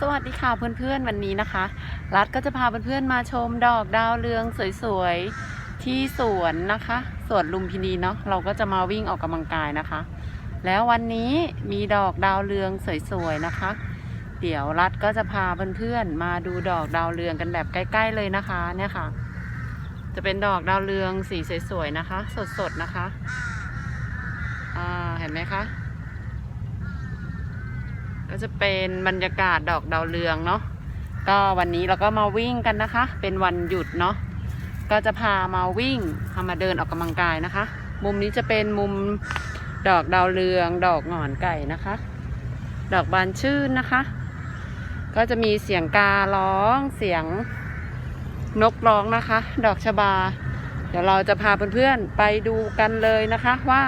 สวัสดีค่ะเพื่อนๆวันนี้นะคะ รัฐก็จะพาเพื่อนๆมาชมดอกดาวเรืองสวยๆที่สวนนะคะสวนลุมพินีเนาะเราก็จะมาวิ่งออกกำลังกายนะคะ แล้ววันนี้มีดอกดาวเรืองสวยๆนะคะ เดี๋ยวรัฐก็จะพาเพื่อนๆมาดูดอกดาวเรืองกันแบบใกล้ ๆ เลยนะคะเนี่ยค่ะ จะเป็นดอกดาวเรืองสีสวยๆนะคะ สดๆนะคะอ่าเห็นไหมคะ ก็จะเป็นบรรยากาศดอกดาวเรืองเนาะก็วันนี้เราก็มาวิ่งกันนะคะ เป็นวันหยุดเนาะก็จะพามาวิ่งพามาเดินออกกำลังกายนะคะ มุมนี้จะเป็นมุมดอกดาวเรือง ดอกหงอนไก่นะคะ ดอกบานชื่นนะคะ ก็จะมีเสียงการ้องเสียงนกร้องนะคะ ดอกชบา เดี๋ยวเราจะพาเพื่อนๆไปดูกันเลยนะคะว่า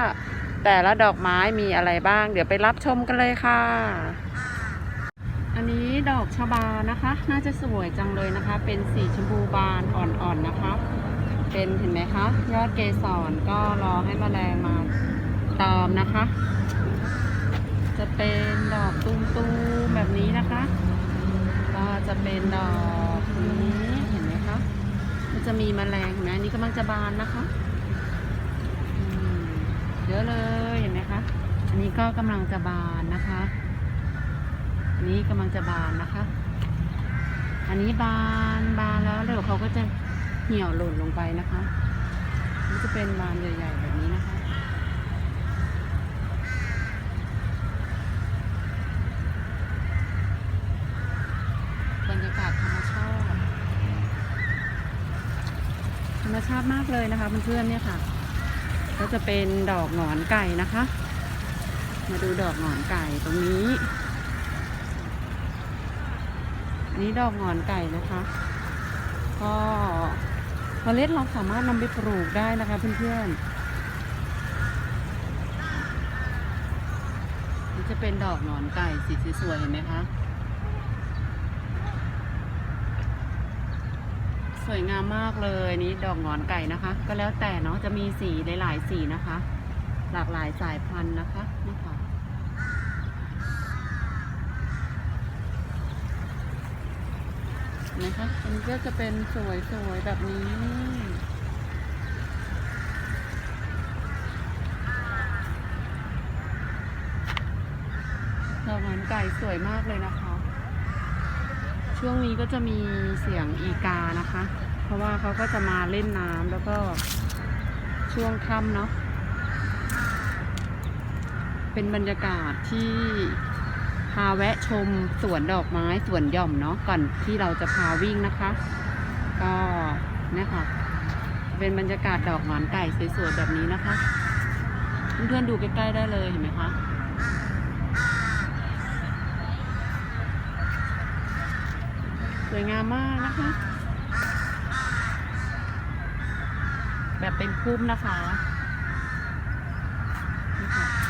แต่ละดอกไม้มีอะไรบ้าง เดี๋ยวไปรับชมกันเลยค่ะ ดอกชบานะคะ น่าจะสวยจังเลยนะคะ เป็นสีชมพูบานอ่อนๆนะคะ เป็นเห็นไหมคะ ยอดเกสรก็รอให้แมลงมาตอมนะคะ จะเป็นดอกตูมๆแบบนี้นะคะ ก็จะเป็นดอกนี้เห็นไหมคะมันจะมีแมลงเห็นไหมอันนี้กำลังจะบานนะคะเยอะเลยเห็นไหมคะ อันนี้ก็กำลังจะบานนะคะ นี้กำลังจะบานนะคะ อันนี้บานบานแล้วเดี๋ยวเขาก็จะเหี่ยวหล่นลงไปนะคะนี่จะเป็นบานใหญ่ๆแบบนี้นะคะ บรรยากาศธรรมชาติธรรมชาติมากเลยนะคะเพื่อนๆเนี่ยค่ะ ก็จะเป็นดอกหงอนไก่นะคะ มาดูดอกหงอนไก่ตรงนี้ นี้ดอกงอนไก่นะคะ ก็เมล็ดเราสามารถนำไปปลูกได้นะคะเพื่อนๆนี่จะเป็นดอกหงอนไก่สีสวยๆเห็นไหมคะ สวยงามมากเลยนี่ดอกหงอนไก่นะคะ ก็แล้วแต่เนาะจะมีสีหลายๆสีนะคะ หลากหลายสายพันธุ์นะคะ นี่ค่ะมคะอันนี้ก็จะเป็นสวยๆแบบนี้ดอกหงอนไก่สวยมากเลยนะคะ ช่วงนี้ก็จะมีเสียงอีกานะคะ เพราะว่าเขาก็จะมาเล่นน้ำแล้วก็ช่วงค่ำเนาะเป็นบรรยากาศที่าแวะชมสวนดอกไม้สวนหย่อมเนาะก่อนที่เราจะพาวิ่งนะคะ ก็เนี่ยค่ะ เป็นบรรยากาศดอกหงอนไก่สวยๆแบบนี้นะคะ เพื่อนๆดูใกล้ๆได้เลยเห็นไหมคะสวยงามมากนะคะ แบบเป็นพุ่มนะคะนี่ค่ะ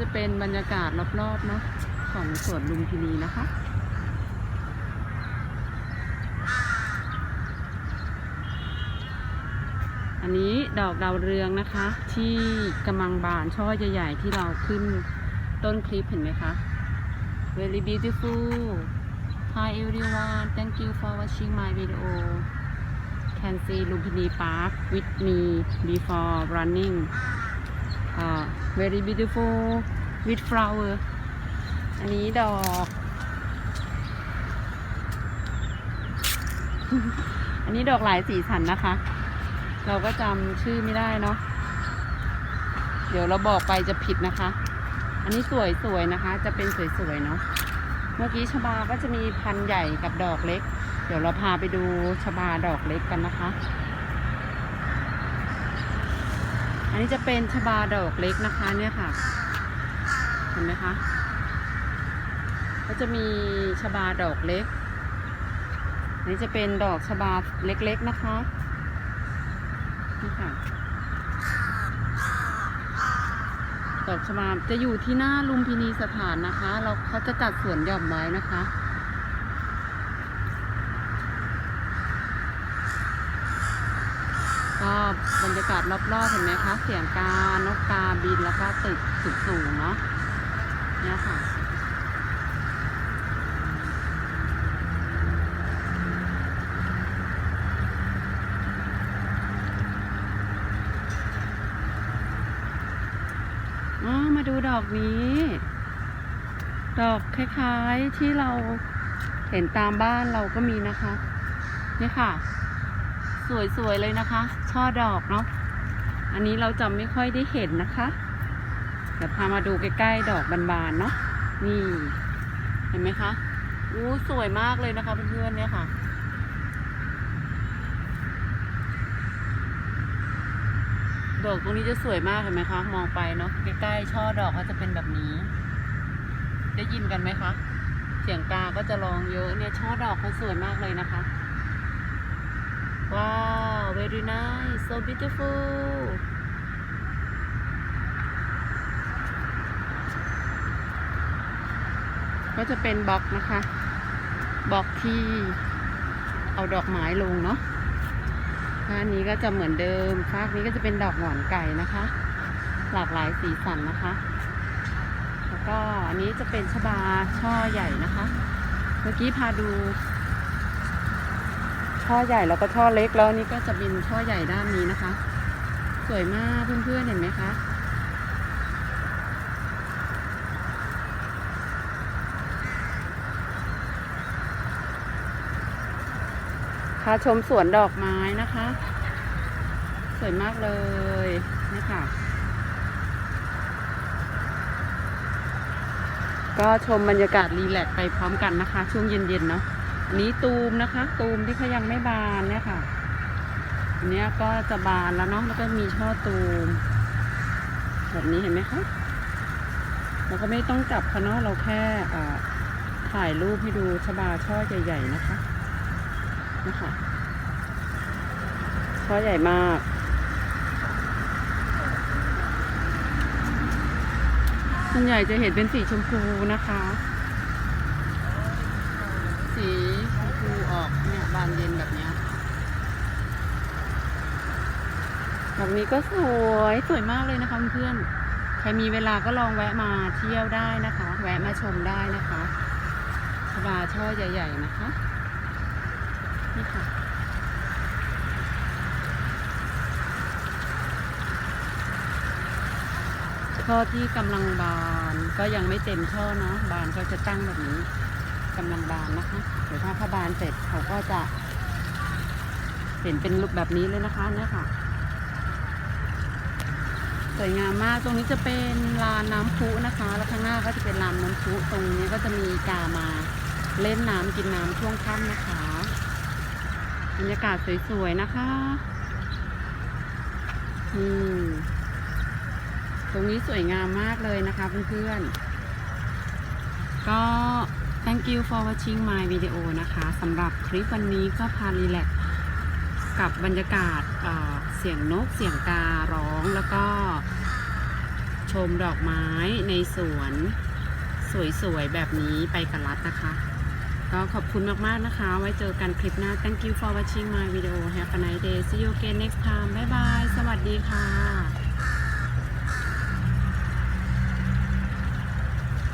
จะเป็นบรรยากาศรอบๆเนาะของสวนลุมพินีนะคะอันนี้ดอกดาวเรืองนะคะ ที่กำลังบานช่อใหญ่ๆที่เราขึ้นต้นคลิปเห็นไหมคะ very beautiful Hi everyone thank you for watching my video can see Lumpini Park with me before running uh, very beautiful with flower อันนี้ดอก อันนี้ดอกหลายสีสันนะคะ เราก็จำชื่อไม่ได้เนาะ เดี๋ยวเราบอกไปจะผิดนะคะ อันนี้สวยๆนะคะ จะเป็นสวยๆเนาะ เมื่อกี้ชบาก็จะมีพันธุ์ใหญ่กับดอกเล็ก เดี๋ยวเราพาไปดูชบาดอกเล็กกันนะคะ อันนี้จะเป็นชบาดอกเล็กนะคะเนี่ยค่ะ เห็นไหมคะ ก็จะมีชบาดอกเล็ก อันนี้จะเป็นดอกชบาเล็กๆนะคะ นี่ค่ะ ดอกชบาจะอยู่ที่หน้าลุมพินีสถานนะคะ เราเขาจะจัดสวนหย่อมไว้นะคะ ก็บรรยากาศรอบๆเห็นไหมคะ เสียงกานกกาบินแล้วก็ตึกสูงๆเนาะเนี่ยค่ะมาดูดอกนี้ ดอกคล้ายๆที่เราเห็นตามบ้านเราก็มีนะคะ นี่ค่ะ สวยๆเลยนะคะ ช่อดอกเนาะอันนี้เราจะไม่ค่อยได้เห็นนะคะ เดี๋ยวพามาดูใกล้ๆดอกบานๆเนาะนี่เห็นไหมคะอู้สวยมากเลยนะคะเพื่อนๆเนี่ยค่ะดอกตรงนี้จะสวยมากเห็นไหมคะ มองไปเนาะใกล้ๆช่อดอกก็จะเป็นแบบนี้ ได้ยินกันไหมคะ เสียงกาก็จะร้องเยอะเนี่ยช่อดอกเขาสวยมากเลยนะคะ ว้าว very nice so beautiful ก็จะเป็นบล็อกนะคะ บล็อกที่เอาดอกไม้ลงเนาะด้านนี้ก็จะเหมือนเดิมฟานี้ก็จะเป็นดอกหงอนไก่นะคะ หลากหลายสีสันนะคะ แล้วก็อันนี้จะเป็นชบาช่อใหญ่นะคะ เมื่อกี้พาดู ช่อใหญ่แล้วก็ช่อเล็กแล้วนี้ก็จะเป็นช่อใหญ่ด้านนี้นะคะ สวยมากเพื่อนๆเห็นไหมคะพาชมสวนดอกไม้นะคะ สวยมากเลยนี่ค่ะ ก็ชมบรรยากาศรีแลกซ์ไปพร้อมกันนะคะ ช่วงเย็นๆเนาะ นนี้ตูมนะคะ ตูมที่เขายังไม่บานเนี่ยค่ะอันเนี้ยก็จะบานแล้วเนาะแล้วก็มีช่อตูม แบบนี้เห็นไหมคะเราก็ไม่ต้องจับเขาเนาะเราแค่ถ่ายรูปให้ดูชบาช่อใหญ่ ๆ นะคะนะคะช่อใหญ่มากส่วนใหญ่จะเห็นเป็นสีชมพูนะคะ สีชมพูออกเนี่ย บานเย็นแบบนี้แบบนี้ก็สวยสวยมากเลยนะคะเพื่อนๆใครมีเวลาก็ลองแวะมาเที่ยวได้นะคะ แวะมาชมได้นะคะชบาช่อใหญ่ ๆ นะคะนี่ค่ะช่อที่กำลังบานก็ยังไม่เต็มช่อเนาะบานก็จะตั้งแบบนี้ กำลังบานนะคะ เดี๋ยวถ้าเขาบานเสร็จเขาก็จะ เห็นเป็นรูปแบบนี้เลยนะคะเนี่ยค่ะ สวยงามมาก ตรงนี้จะเป็นลานน้ำพุนะคะ แล้วข้างหน้าก็จะเป็นลานน้ำพุตรงนี้ก็จะมีกามาเล่นน้ำกินน้ำช่วงค่ำนะคะบรรยากาศสวยๆนะคะอืมตรงนี้สวยงามมากเลยนะคะเพื่อนๆก็ thank you for watching my video นะคะสำหรับคลิปวันนี้ก็พารีแลกกับบรรยากาศเอ่อเสียงนกเสียงการ้องแล้วก็ชมดอกไม้ในสวนสวยๆ แบบนี้ไปกับรัฐนะคะ ก็ขอบคุณมากๆนะคะ ไว้เจอกันคลิปหน้า thank you for watching my video have a nice day see you again next time บ๊ายบายสวัสดีค่ะ